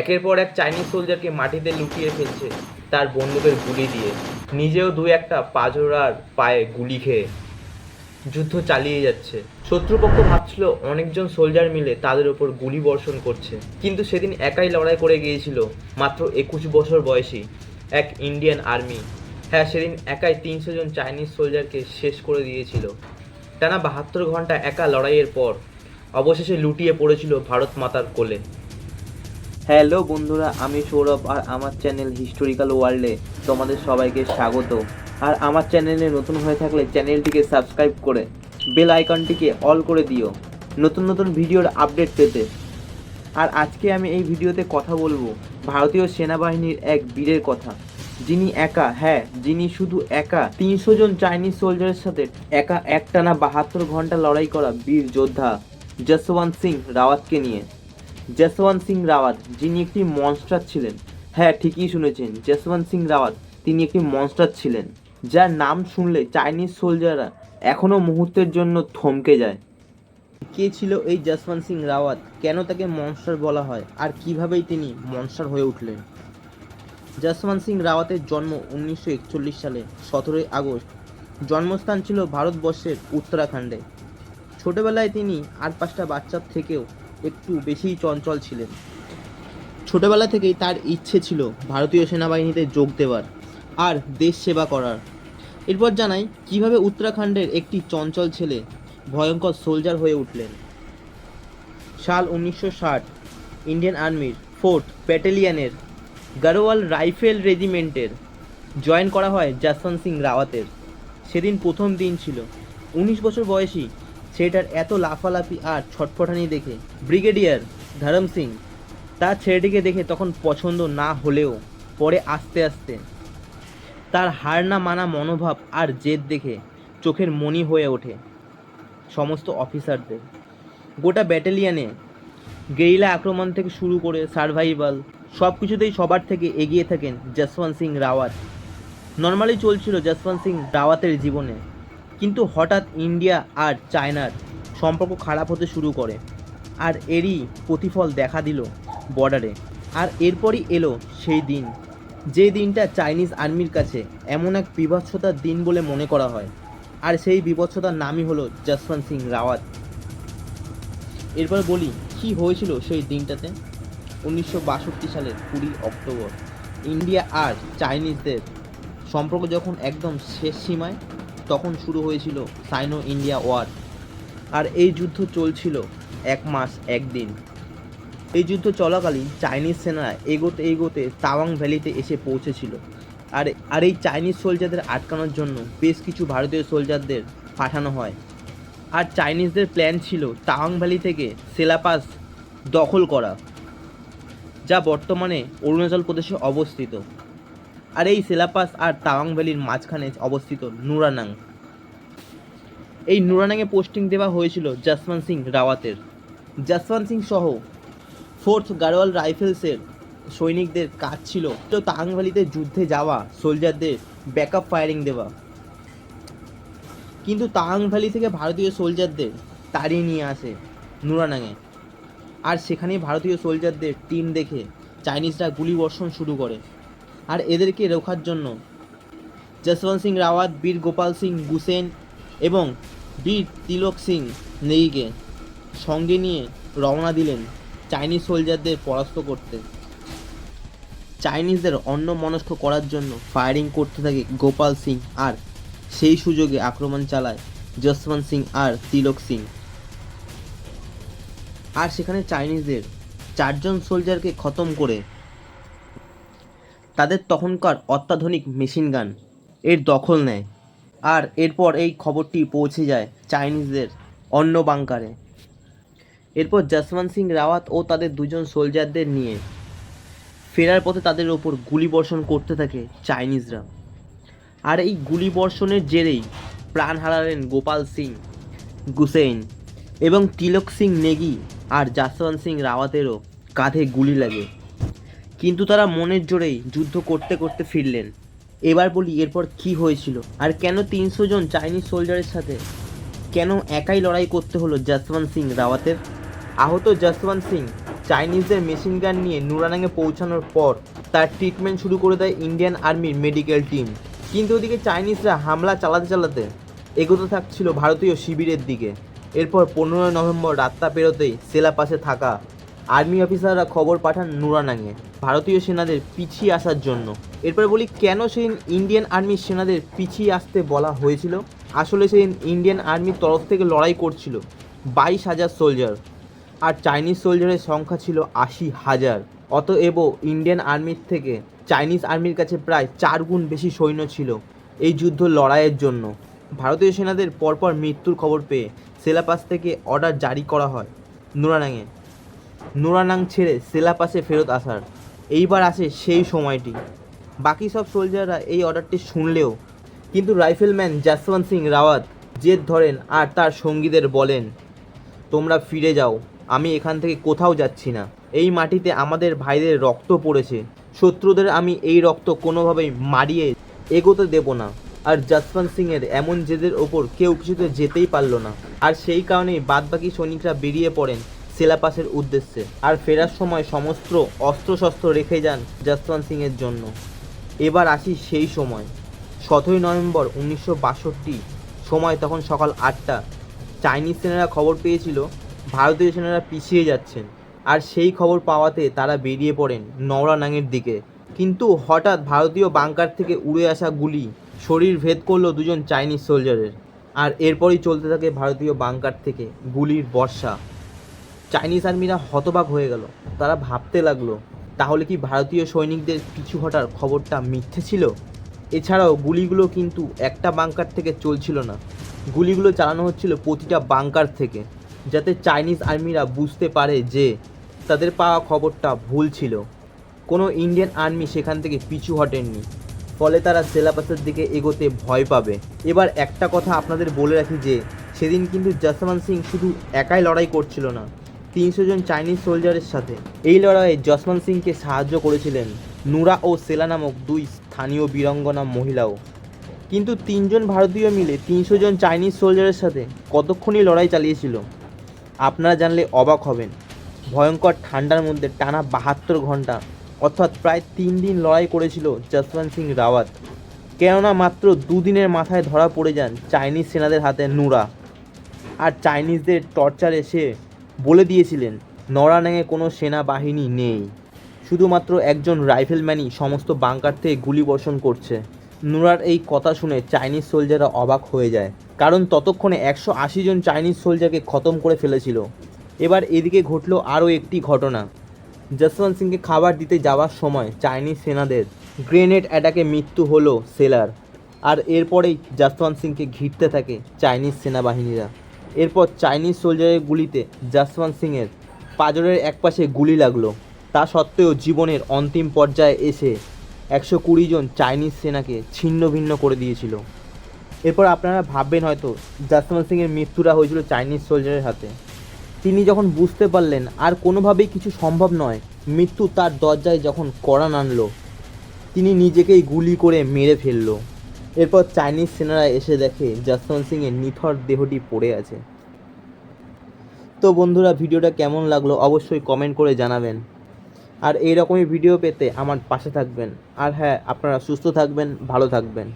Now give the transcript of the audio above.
একের পর এক চাইনিজ সোলজারকে মাটিতে লুকিয়ে ফেলছে তার বন্দুকের গুলি দিয়ে। নিজেও দু একটা পাজরার পায়ে গুলি খেয়ে যুদ্ধ চালিয়ে যাচ্ছে। শত্রুপক্ষ ভাবছিল অনেকজন সোলজার মিলে তাদের ওপর গুলি বর্ষণ করছে। কিন্তু সেদিন একাই লড়াই করে গিয়েছিল মাত্র একুশ বছর বয়সী এক ইন্ডিয়ান আর্মি হ্যাঁ সেদিন একাই তিনশো জন চাইনিজ সোলজারকে শেষ করে দিয়েছিল। টানা বাহাত্তর ঘণ্টা একা লড়াইয়ের পর অবশেষে লুটিয়ে পড়েছিল ভারত মাতার কোলে। হ্যালো বন্ধুরা, আমি সৌরভ আর আমার চ্যানেল হিস্টোরিক্যাল ওয়ার্ল্ডে তোমাদের সবাইকে স্বাগত। আর আমার চ্যানেলে নতুন হয়ে থাকলে চ্যানেলটিকে সাবস্ক্রাইব করে, বেল আইকনটিকে অল করে দিও। নতুন নতুন ভিডিওর আপডেট পেতে। আর আজকে আমি এই ভিডিওতে কথা বলব ভারতীয় সেনাবাহিনীর এক বীরের কথা। যিনি একা হ্যাঁ যিনি শুধু একা, তিনশো জন চাইনিজ সোলজারের সাথে একা একটানা বাহাত্তর ঘণ্টা লড়াই করা বীর যোদ্ধা, যশবন্ত সিং রাওয়াতকে নিয়ে। যশবন্ত সিং রাওয়াত, যিনি একটি মনস্টার ছিলেন। হ্যাঁ ঠিকই শুনেছেন যশবন্ত সিং রাওয়াত, তিনি একটি মনস্টার ছিলেন, যার নাম শুনলে চাইনিজ সোলজাররা এখনও মুহূর্তের জন্য থমকে যায়। কে ছিল এই যশবন্ত সিং রাওয়াত? কেন তাকে মনস্টার বলা হয়? আর কিভাবেই তিনি মনস্টার হয়ে উঠলেন? যশবন্ত সিং রাওয়াতের জন্ম উনিশশো একচল্লিশ সালে, সতেরোই আগস্ট। জন্মস্থান ছিল ভারতবর্ষের উত্তরাখণ্ডে। ছোটবেলায় তিনি আর পাঁচটা বাচ্চার থেকেও একটু বেশিই চঞ্চল ছিলেন। ছোটবেলা থেকেই তার ইচ্ছে ছিল ভারতীয় সেনাবাহিনীতে যোগ দেওয়ার আর দেশ সেবা করার। এরপর জানাই কীভাবে উত্তরাখণ্ডের একটি চঞ্চল ছেলে ভয়ঙ্কর সোলজার হয়ে উঠলেন। সাল উনিশশো ষাট, ইন্ডিয়ান আর্মির ফোর্ট ব্যাটালিয়নের গারোয়াল রাইফেল রেজিমেন্টের জয়েন করা হয় যশবন্ত সিং রাওয়াতের। সেদিন প্রথম দিন ছিল। উনিশ বছর বয়সী ছেলেটার এত লাফালাফি আর ছটফটানি দেখে। ব্রিগেডিয়ার ধরম সিং, তার ছেলেটিকে দেখে তখন পছন্দ না হলেও পরে আস্তে আস্তে তার হার না মানা মনোভাব আর জেদ দেখে চোখের মনি হয়ে ওঠে সমস্ত অফিসারদের। গোটা ব্যাটালিয়ানে গেরিলা আক্রমণ থেকে শুরু করে সার্ভাইভাল সব কিছুতেই সবার থেকে এগিয়ে থাকেন যশবন্ত সিং রাওয়াত। নর্মালি চলছিল যশবন্ত সিং রাওয়াতের জীবনে। কিন্তু হঠাৎ ইন্ডিয়া আর চায়নার সম্পর্ক খারাপ হতে শুরু করে। আর এরই প্রতিফল দেখা দিল বর্ডারে। আর এরপরই এলো সেই দিন। যে দিনটা চাইনিজ আর্মির কাছে এমন এক বিভৎসতার দিন বলে মনে করা হয়। আর সেই বিভৎসতার নামই হলো যশবন্ত সিং রাওয়াত। এরপর বলি, কি হয়েছিল সেই দিনটাতে? উনিশশো বাষট্টি সালের কুড়ি অক্টোবর। ইন্ডিয়া আর চাইনিজদের সম্পর্ক যখন একদম শেষ সীমায় তখন শুরু হয়েছিল সাইনো ইন্ডিয়া ওয়ার। আর এই যুদ্ধ চলছিল এক মাস একদিন। এই যুদ্ধ চলাকালীন চাইনিজ সেনারা এগোতে এগোতে তাওয়াং ভ্যালিতে এসে পৌঁছেছিল। আর আর এই চাইনিজ সোলজারদের আটকানোর জন্য বেশ কিছু ভারতীয় সোলজারদের পাঠানো হয়। আর চাইনিজদের প্ল্যান ছিল তাওয়াং ভ্যালি থেকে সেলাপাস দখল করা, যা বর্তমানে অরুণাচল প্রদেশে অবস্থিত। আর এই সেলাপাস আর তাওয়াং ভ্যালির মাঝখানে অবস্থিত নুরানাং। এই নুরানাংয়ে পোস্টিং দেওয়া হয়েছিল যশবন্ত সিং রাওয়াতের। যশবন্ত সিং সহ ফোর্থ গাড়োয়াল রাইফেলসের সৈনিকদের কাজ ছিল তো তাওয়াং ভ্যালিতে যুদ্ধে যাওয়া সোলজারদের ব্যাকআপ ফায়ারিং দেওয়া। কিন্তু তাওয়াং ভ্যালি থেকে ভারতীয় সোলজারদের তাড়িয়ে নিয়ে আসে নুরানাঙে আর সেখানেই ভারতীয় সোলজারদের টিম দেখে চাইনিজরা গুলি বর্ষণ শুরু করে। আর এদেরকে রোখার জন্য। যশবন্ত সিং রাওয়াত, বীর গোপাল সিং গুসেন এবং বীর তিলক সিং নেগিকে সঙ্গে নিয়ে রওনা দিলেন চাইনিজ সোলজারদের পরাস্ত করতে। চাইনিজদের অন্য মনস্ক করার জন্য ফায়ারিং করতে থাকে গোপাল সিং আর সেই সুযোগে আক্রমণ চালায় যশবন্ত সিং আর তিলক সিং। আর সেখানে চাইনিজদের চারজন সোলজারকে খতম করে তাদের তখনকার অত্যাধুনিক মেশিন গান এর দখল নেয়। আর এরপর এই খবরটি পৌঁছে যায় চাইনিজদের অন্য বাংকারে। এরপর যশবন্ত সিং রাওয়াত ও তাদের দুজন সোলজারদের নিয়ে ফেরার পথে তাদের ওপর গুলি বর্ষণ করতে থাকে চাইনিজরা। আর এই গুলি বর্ষণের জেরেই প্রাণ হারালেন গোপাল সিং, গুসেইন এবং তিলক সিং নেগি আর জাসওয়ান্ত সিং রাওয়াতেরও কাঁধে গুলি লাগে। কিন্তু তারা মনের জোরেই যুদ্ধ করতে করতে ফিরলেন। এবার বলি, এরপর কি হয়েছিল? আর কেন তিনশো জন চাইনিজ সোলজারের সাথে? কেন একাই লড়াই করতে হলো যশবন্ত সিং রাওয়াতের? আহত যশবন্ত সিং চাইনিজদের মেশিন গান নিয়ে নুরানাঙে পৌঁছানোর পর তার ট্রিটমেন্ট শুরু করে দেয় ইন্ডিয়ান আর্মির মেডিকেল টিম কিন্তু ওদিকে চাইনিজরা হামলা চালাতে চালাতে এগোতে থাকছিল ভারতীয় শিবিরের দিকে। এরপর পনেরোই নভেম্বর রাতটা পেরোতেই সেলা পাশে থাকা আর্মি অফিসাররা খবর পাঠান নুরানাঙে। ভারতীয় সেনাদের পিছিয়ে আসার জন্য। এরপর বলি, কেন সেই ইন্ডিয়ান আর্মির সেনাদের পিছিয়ে আসতে বলা হয়েছিল? আসলে সেদিন ইন্ডিয়ান আর্মির তরফ থেকে লড়াই করছিল বাইশ হাজার সোলজার, আর চাইনিজ সোলজারের সংখ্যা ছিল আশি হাজার। অতএব ইন্ডিয়ান আর্মির থেকে চাইনিজ আর্মির কাছে প্রায় চার গুণ বেশি সৈন্য ছিল এই যুদ্ধ লড়াইয়ের জন্য। ভারতীয় সেনাদের পরপর মৃত্যুর খবর পেয়ে সেলাপাস থেকে অর্ডার জারি করা হয় নুরানাঙে। নুরানাং ছেড়ে সেলাপাসে ফেরত আসার। এইবার আসে সেই সময়টি। বাকি সব সোলজাররা এই অর্ডারটি শুনলেও কিন্তু রাইফেলম্যান জাসওয়ান্ত সিং রাওয়াত জেদ ধরেন আর তার সঙ্গীদের বলেন, তোমরা ফিরে যাও, আমি এখান থেকে কোথাও যাচ্ছি না। এই মাটিতে আমাদের ভাইদের রক্ত পড়েছে। শত্রুদের আমি এই রক্ত কোনোভাবেই মারিয়ে এগোতে দেব না। আর যশবন্ত সিংয়ের এমন জেদের ওপর কেউ কিছুতে যেতেই পারল না। আর সেই কারণেই বাদবাকি সৈনিকরা বেরিয়ে পড়েন সেলাপাসের উদ্দেশ্যে। আর ফেরার সময় সমস্ত অস্ত্রশস্ত্র রেখে যান যশবন্ত সিংয়ের জন্য। এবার আসি সেই সময়। সতেরোই নভেম্বর উনিশশো বাষট্টি সময় তখন সকাল আটটা। চাইনিজ সেনারা খবর পেয়েছিল, ভারতীয় সেনারা পিছিয়ে যাচ্ছেন। আর সেই খবর পাওয়াতে তারা বেরিয়ে পড়েন নওরানাঙের দিকে। কিন্তু হঠাৎ ভারতীয় বাংকার থেকে উড়ে আসা গুলি শরীর ভেদ করল দুজন চাইনিজ সোলজারের। আর এরপরই চলতে থাকে ভারতীয় বাংকার থেকে গুলির বর্ষা। চাইনিজ আর্মিরা হতবাক হয়ে গেল। তারা ভাবতে লাগল, তাহলে কি ভারতীয় সৈনিকদের পিছু হটার খবরটা মিথ্যে ছিল? এছাড়াও গুলিগুলো কিন্তু একটা বাংকার থেকে চলছিল না। গুলিগুলো চালানো হচ্ছিল প্রতিটা বাংকার থেকে, যাতে চাইনিজ আর্মিরা বুঝতে পারে যে তাদের পাওয়া খবরটা ভুল ছিল। কোনো ইন্ডিয়ান আর্মি সেখান থেকে পিছু হটেননি, ফলে তারা সেলাপাসের দিকে এগোতে ভয় পাবে। এবার একটা কথা আপনাদের বলে রাখি যে, সেদিন কিন্তু জসওয়ান্ত সিং শুধু একাই লড়াই করছিল না তিনশো জন চাইনিজ সোলজারের সাথে। এই লড়াইয়ে জসওয়ান্ত সিংকে সাহায্য করেছিলেন নুরা ও সেলা নামক দুই স্থানীয় বীরঙ্গনা মহিলাও। কিন্তু তিনজন ভারতীয় মিলে তিনশো জন চাইনিজ সোলজারের সাথে কতক্ষণই লড়াই চালিয়েছিল? আপনারা জানলে অবাক হবেন। ভয়ঙ্কর ঠান্ডার মধ্যে টানা বাহাত্তর ঘণ্টা অর্থাৎ প্রায় তিন দিন লড়াই করেছিল যশবন্ত সিং রাওয়াত। কেননা মাত্র দুদিনের মাথায় ধরা পড়ে যান চাইনিজ সেনাদের হাতে নুরা। আর চাইনিজদের টর্চারে সে বলে দিয়েছিলেন নরানাঙে কোনো সেনাবাহিনী নেই। শুধুমাত্র একজন রাইফেলম্যানই সমস্ত বাংকার থেকে গুলি বর্ষণ করছে। নুরার এই কথা শুনে চাইনিজ সোলজাররা অবাক হয়ে যায়, কারণ ততক্ষণে একশো আশি জন চাইনিজ সোলজারকে খতম করে ফেলেছিল। এবার এদিকে ঘটলো আরও একটি ঘটনা। যশবন্ত সিংকে খাবার দিতে যাওয়ার সময় চাইনিজ সেনাদের গ্রেনেড অ্যাটাকে মৃত্যু হলো সেলার, আর এরপরেই যশবন্ত সিংকে ঘিরতে থাকে চাইনিজ সেনাবাহিনীরা। এরপর চাইনিজ সোলজারের গুলিতে যশবন্ত সিংয়ের পাজরের একপাশে গুলি লাগল। তা সত্ত্বেও জীবনের অন্তিম পর্যায়ে এসে একশো কুড়ি জন চাইনিজ সেনাকে ছিন্ন ভিন্ন করে দিয়েছিল। এরপর আপনারা ভাববেন হয়তো যশবন্ত সিংয়ের মৃত্যুটা হয়েছিল চাইনিজ সোলজারের হাতে। তিনি যখন বুঝতে পারলেন আর কোনোভাবেই কিছু সম্ভব নয়, মৃত্যু তার দরজায় যখন কড়া নানলো, তিনি নিজেকেই গুলি করে মেরে ফেলল। এরপর চাইনিজ সেনারা এসে দেখে যশবন্ত সিংয়ের নিথর দেহটি পড়ে আছে। তো বন্ধুরা, ভিডিওটা কেমন লাগল অবশ্যই কমেন্ট করে জানাবেন। আর এই রকমই ভিডিও পেতে আমার পাশে থাকবেন। আর হ্যাঁ আপনারা সুস্থ থাকবেন, ভালো থাকবেন।